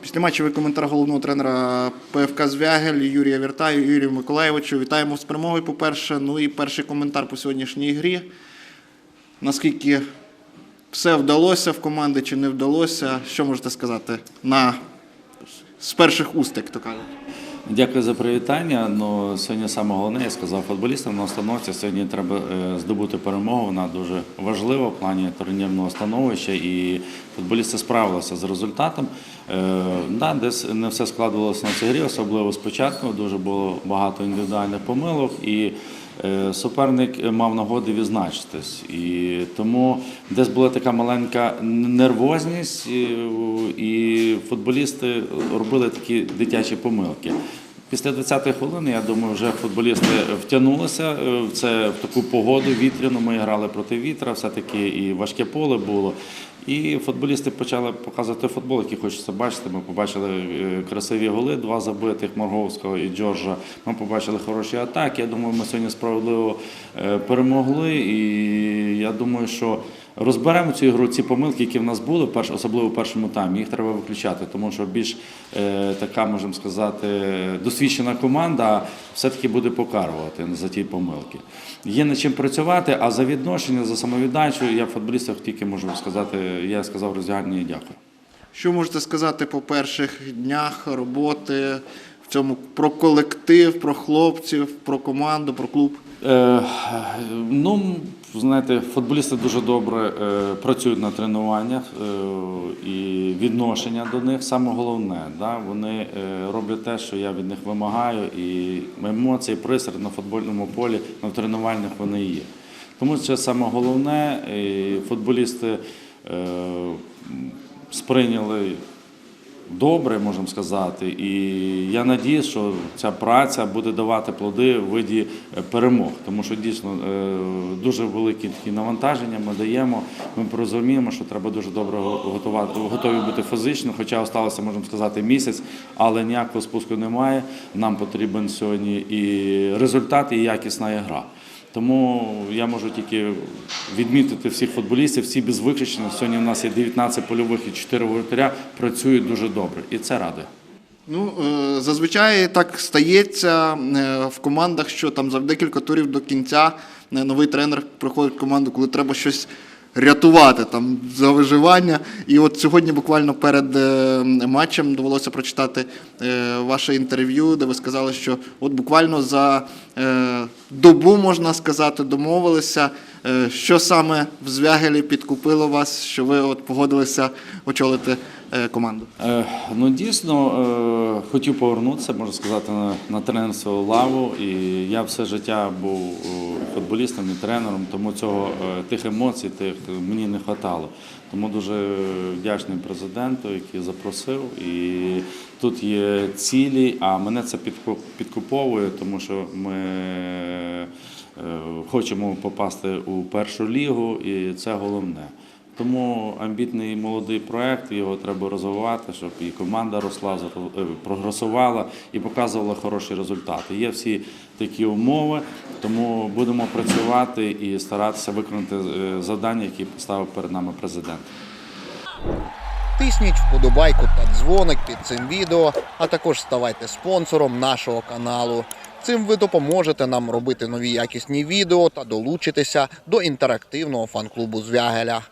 Післяматчевий коментар головного тренера ПФК Звягель Юрія Віртаю, Юрію Миколаєвичу. Вітаємо з перемогою, по-перше. Ну і перший коментар по сьогоднішній грі. Наскільки все вдалося в команди чи не вдалося? Що можете сказати на з перших уст, як то кажуть? Дякую за привітання. Ну, сьогодні саме головне, я сказав футболістам на установці. Сьогодні треба е, здобути перемогу. Вона дуже важлива в плані турнірного становища, і футболісти справилися з результатом. Е, да, десь не все складувалося на цій грі, особливо спочатку. Дуже було багато індивідуальних помилок. І е, Суперник мав нагоди відзначитись, і тому десь була така маленька нервозність, і, і футболісти робили такі дитячі помилки. Після 20-ї хвилини, я думаю, вже футболісти втягнулися е, в це в таку погоду вітряну. Ми грали проти вітра, все-таки і важке поле було. І футболісти почали показувати футбол, який хочеться бачити. Ми побачили е, красиві голи, два забитих Морговського і Джорджа. Ми побачили хороші атаки. Я думаю, ми сьогодні справедливо е, перемогли. І я думаю, що розберемо цю ігру, ці помилки, які в нас були, особливо в першому таймі. Їх треба виключати, тому що більш е, така, можемо сказати, досвідчена команда все-таки буде покарувати за ті помилки. Є над чим працювати, а за відношення, за самовіддачу я футболістах тільки можу сказати, я сказав роздягальні дякую. Що можете сказати по перших днях роботи в цьому про колектив, про хлопців, про команду, про клуб? Е, ну, знаєте, футболісти дуже добре е, працюють на тренуваннях е, і відношення до них саме головне. Да? Вони роблять те, що я від них вимагаю, і емоції, пристрій на футбольному полі, на тренувальних вони є. Тому це саме головне. І футболісти сприйняли добре, можемо сказати. І я надіюсь, що ця праця буде давати плоди в виді е, перемог, тому що дійсно е, дуже великі такі навантаження ми даємо. Ми розуміємо, що треба дуже добре готувати, готові бути фізично, хоча осталося, можемо сказати, місяць, але ніякого спуску немає. Нам потрібен сьогодні і результат, і якісна гра. Тому я можу тільки відмітити всіх футболістів, всі без виключення. Сьогодні у нас є 19 польових і 4 воротаря, працюють дуже добре. І це радує. Ну, е, зазвичай так стається е, в командах, що там за декілька турів до кінця е, новий тренер приходить в команду, коли треба щось рятувати там за виживання. І от сьогодні, буквально перед е, матчем, довелося прочитати е, ваше інтерв'ю, де ви сказали, що от буквально за е, добу, можна сказати, домовилися. Що саме в Звягелі підкупило вас, що ви от погодилися очолити команду? Е, ну дійсно е, хотів повернутися, можна сказати, на, тренерську лаву. І я все життя був е, футболістом і тренером, тому цього е, тих емоцій, тих мені не вистачало. Тому дуже вдячний президенту, який запросив. І тут є цілі, а мене це підку- підкуповує, тому що ми. е, Хочемо попасти у першу лігу, і це головне. Тому амбітний молодий проект, його треба розвивати, щоб і команда росла, е, прогресувала і показувала хороші результати. Є всі такі умови, тому будемо працювати і старатися виконати е, завдання, які поставив перед нами президент. Тисніть вподобайку та дзвоник під цим відео, а також ставайте спонсором нашого каналу. Цим ви допоможете нам робити нові якісні відео та долучитися до інтерактивного фан-клубу Звягеля.